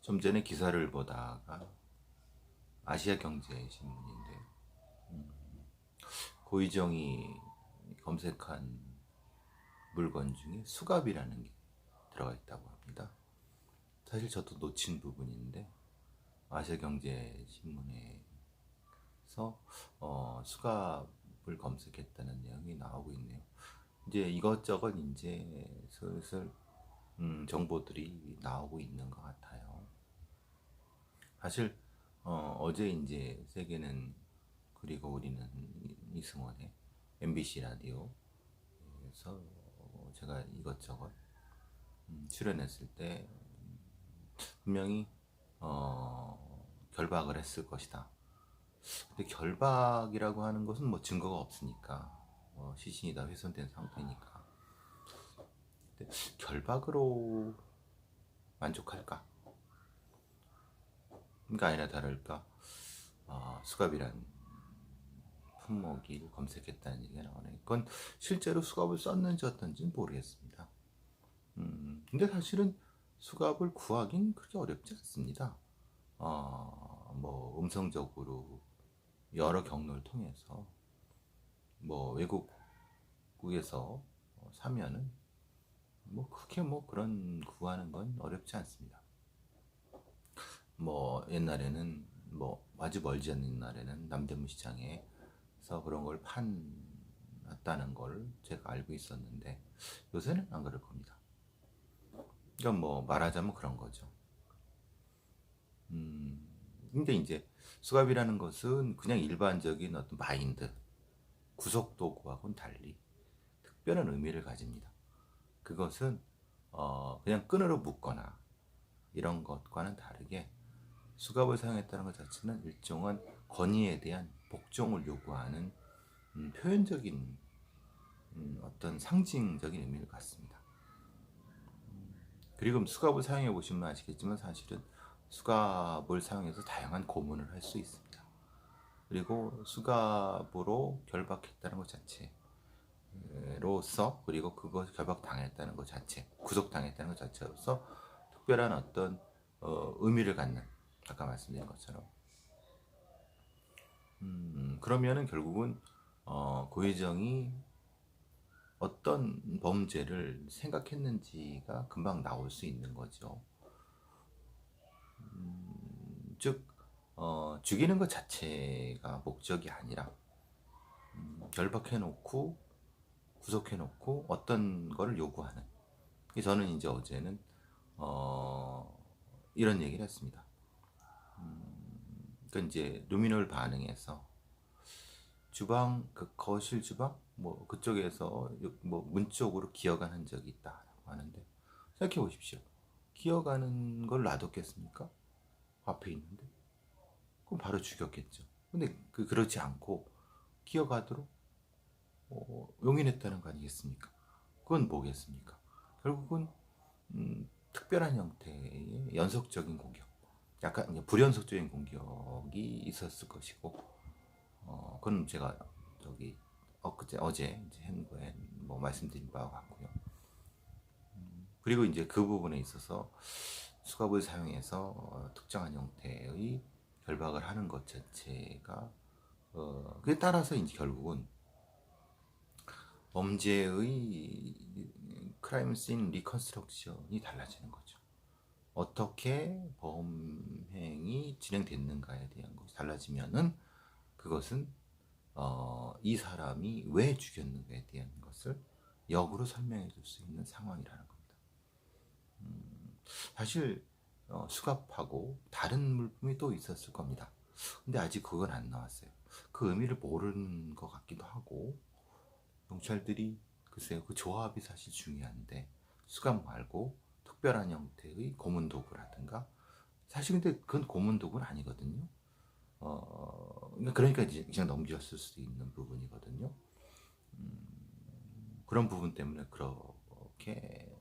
좀 전에 기사를 보다가 아시아 경제 신문인데 음, 고희정이 검색한 물건 중에 수갑이라는 게 들어가 있다고 합니다. 사실 저도 놓친 부분인데 아시아 경제 신문에서 어, 수갑을 검색했다는 내용이 나오고 있네요. 이제 이것저것 이제 슬슬 음, 정보들이 나오고 있는 것 같아요. 사실 어, 제 이제 세계는 그리고 우리는 이승원의 MBC 라디오에서 제가 이것저것 음, 출연했을 때 분명히 어, 결박을 했을 것이다. 근데 결박이라고 하는 것은 뭐 증거가 없으니까 어, 시신이 다 훼손된 상태니까 결박으로 만족할까? 그러니까 아니나 다를까 어, 수갑이란 품목을 검색했다는 얘기가 나오네. 그건 실제로 수갑을 썼는지 어떤지는 모르겠습니다. 음, 근데 사실은 수갑을 구하긴 그렇게 어렵지 않습니다. 어, 뭐 음성적으로 여러 경로를 통해서 뭐 외국에서 사면은 뭐 크게 뭐 그런 구하는 건 어렵지 않습니다. 뭐 옛날에는 뭐 아주 멀지 않는 옛날에는 남대문 시장에서 그런 걸 판았다는 걸 제가 알고 있었는데 요새는 안 그럴 겁니다. 그러니까 뭐 말하자면 그런 거죠. 음, 근데 이제 수갑이라는 것은 그냥 일반적인 어떤 마인드, 구속 도구하고는 달리 특별한 의미를 가집니다. 그것은 어, 그냥 끈으로 묶거나 이런 것과는 다르게 수갑을 사용했다는 것 자체는 일종의 권위에 대한 복종을 요구하는 음, 표현적인 음, 어떤 상징적인 의미를 갖습니다. 그리고 수갑을 사용해 보시면 아시겠지만 사실은 수갑을 사용해서 다양한 고문을 할 수 있습니다. 그리고 수갑으로 결박했다는 것 자체로서 그리고 그것 결박당했다는 것 자체, 구속당했다는 것 자체로서 특별한 어떤 어, 의미를 갖는 아까 말씀드린 것처럼 음, 그러면은 결국은 어, 고혜정이 어떤 범죄를 생각했는지가 금방 나올 수 있는 거죠. 음, 즉 어, 죽이는 것 자체가 목적이 아니라 음, 결박해놓고 구속해놓고 어떤 거를 요구하는. 저는 이제 어제는 어, 이런 얘기를 했습니다. 음, 그 이제 루미놀 반응에서 주방 그 거실 주방 뭐 그쪽에서 뭐문 쪽으로 기어가는 적이 있다라고 하는데 생각해 보십시오. 기어가는 걸 놔뒀겠습니까? 앞에 있는데 그럼 바로 죽였겠죠. 근데 그 그렇지 않고 기어가도록 어, 용인했다는 거 아니겠습니까? 그건 뭐겠습니까? 결국은 음, 특별한 형태의 연속적인 공격, 약간 불연속적인 공격이 있었을 것이고, 어, 그건 제가 저기 엊그제 어제 거에 뭐 말씀드린 바와 같고요. 음, 그리고 이제 그 부분에 있어서 수갑을 사용해서 어, 특정한 형태의 결박을 하는 것 자체가 어, 그에 따라서 이제 결국은 범죄의 크라임 씬 리컨스트럭션이 달라지는 거죠. 어떻게 범행이 진행됐는가에 대한 것이 달라지면은 그것은 어, 이 사람이 왜 죽였는가에 대한 것을 역으로 설명해 줄 수 있는 상황이라는 겁니다. 음, 사실 어, 수갑하고 다른 물품이 또 있었을 겁니다. 근데 아직 그건 안 나왔어요. 그 의미를 모르는 것 같기도 하고 경찰들이 글쎄요 그 조합이 사실 중요한데 수갑 말고 특별한 형태의 고문 도구라든가 사실 근데 그건 고문 도구는 아니거든요. 어 그러니까 이제 그냥 넘겼을 수도 있는 부분이거든요. 음, 그런 부분 때문에 그렇게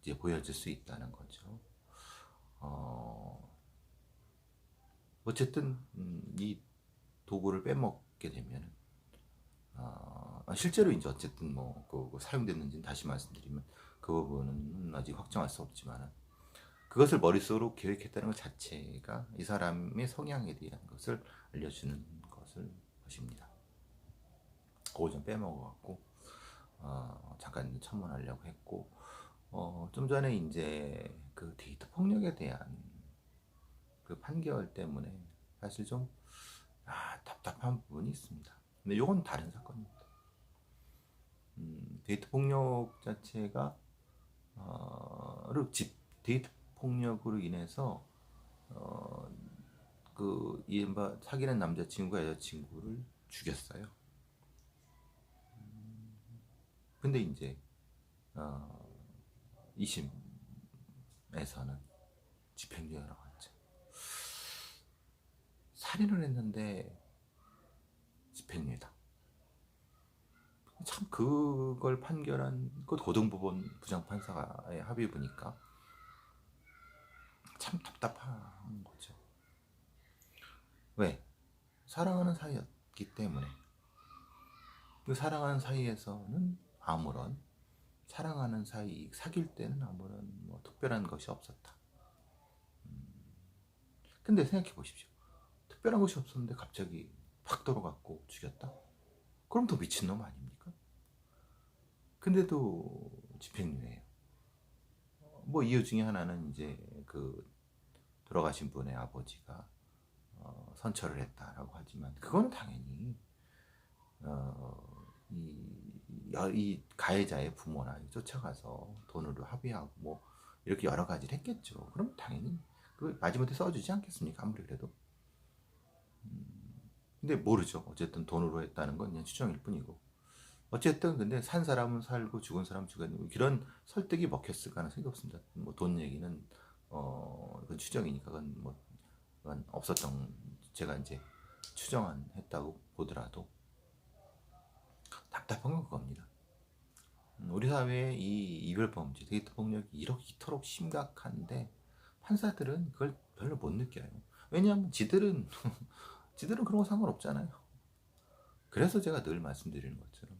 이제 보여질 수 있다는 거죠. 어, 어쨌든 음, 이 도구를 빼먹게 되면 어, 실제로 이제 어쨌든 뭐 그, 그 사용됐는지는 다시 말씀드리면 그 부분은 아직 확정할 수 없지만 그것을 머릿속으로 계획했다는 것 자체가 이 사람의 성향에 대한 것을 알려주는 것을 것입니다. 그거 좀 빼먹어갖고 어, 잠깐 첨언하려고 했고 어, 좀 전에 이제 그 데이트 폭력에 대한 그 판결 때문에 사실 좀 아, 답답한 부분이 있습니다. 근데 이건 다른 사건입니다. 음, 데이트 폭력 자체가 어, 집 데이트 폭력으로 인해서 어, 그 이른바 사귀는 남자친구가 여자친구를 죽였어요. 음, 근데 이제 어, 2심에서는 집행유예로 갔죠. 살인을 했는데 집행유예다. 참 그걸 판결한 그 고등법원 부장판사의 합의 보니까 참 답답한 거죠. 왜? 사랑하는 사이였기 때문에 그 사랑하는 사이에서는 아무런 사랑하는 사이 사귈 때는 아무런 뭐 특별한 것이 없었다. 음. 근데 생각해 보십시오. 특별한 것이 없었는데 갑자기 팍 돌아갔고 죽였다? 그럼 더 미친놈 아닙니까? 근데도 집행유예예요. 뭐 이유 중에 하나는 이제 그 돌아가신 분의 아버지가 어, 선처를 했다라고 하지만 그거는 당연히 어, 이, 이 가해자의 부모나 쫓아가서 돈으로 합의하고 뭐 이렇게 여러 가지를 했겠죠. 그럼 당연히 그 마지못해 써주지 않겠습니까? 아무리 그래도. 음, 근데 모르죠. 어쨌든 돈으로 했다는 건 그냥 추정일 뿐이고. 어쨌든 근데 산 사람은 살고 죽은 사람은 죽었고 이런 설득이 먹혔을 가능성이 없습니다. 뭐 돈 얘기는 어, 그 추정이니까 그건 뭐 그건 없었던 제가 이제 추정한 했다고 보더라도 답답한 건 그겁니다. 음, 우리 사회의 이 이별 범죄, 데이트 폭력이 이렇게 이토록 심각한데 판사들은 그걸 별로 못 느껴요. 왜냐하면 지들은 지들은 그런 거 상관없잖아요. 그래서 제가 늘 말씀드리는 것처럼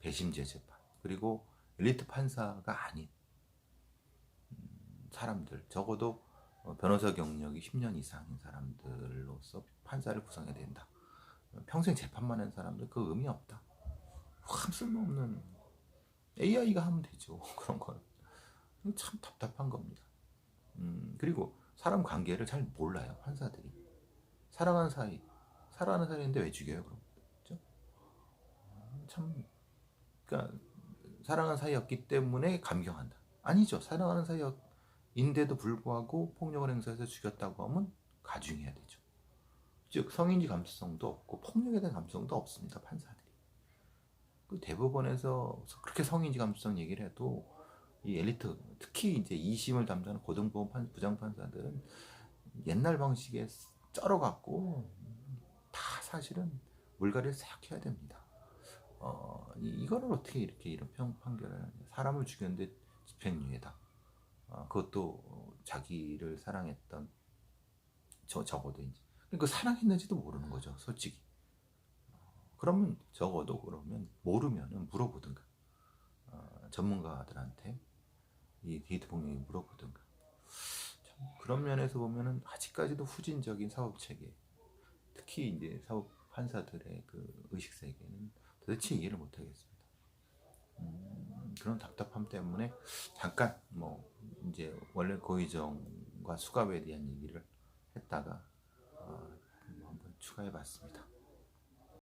배심제 재판 그리고 엘리트 판사가 아닌 음, 사람들 적어도 어, 변호사 경력이 10년 이상인 사람들로서 판사를 구성해야 된다. 평생 재판만 한 사람들 그 의미 없다. 참 쓸모없는 AI가 하면 되죠. 그런 걸. 참 답답한 겁니다. 음, 그리고 사람 관계를 잘 몰라요. 판사들이. 사랑하는 사이, 사랑하는 사이인데 왜 죽여요? 그럼. 그죠? 참, 그러니까 사랑하는 사이였기 때문에 감경한다. 아니죠. 사랑하는 사이인데도 불구하고 폭력을 행사해서 죽였다고 하면 가중해야 되죠. 즉 성인지 감수성도 없고 폭력에 대한 감수성도 없습니다. 판사들이. 그 대법원에서 그렇게 성인지 감수성 얘기를 해도 이 엘리트 특히 이제 2심을 담당하는 고등법원 부장판사들은 옛날 방식에 쩔어갖고 다 사실은 물갈이를 싹 해야 됩니다. 어, 이, 거를 어떻게 이렇게 이런 평 판결을 사람을 죽였는데 집행유예다. 어, 그것도 자기를 사랑했던 저 적어도 이제 그 사랑했는지도 모르는 거죠, 솔직히. 그러면 적어도 그러면 모르면은 물어보든가 어, 전문가들한테 이 데이트 폭력이 물어보든가 참 그런 면에서 보면은 아직까지도 후진적인 사법 체계 특히 이제 사법 판사들의 그 의식 세계는 도대체 이해를 못 하겠습니다. 음, 그런 답답함 때문에 잠깐 뭐 이제 원래 고의정과 수갑에 대한 얘기를 했다가 어, 한번 추가해 봤습니다.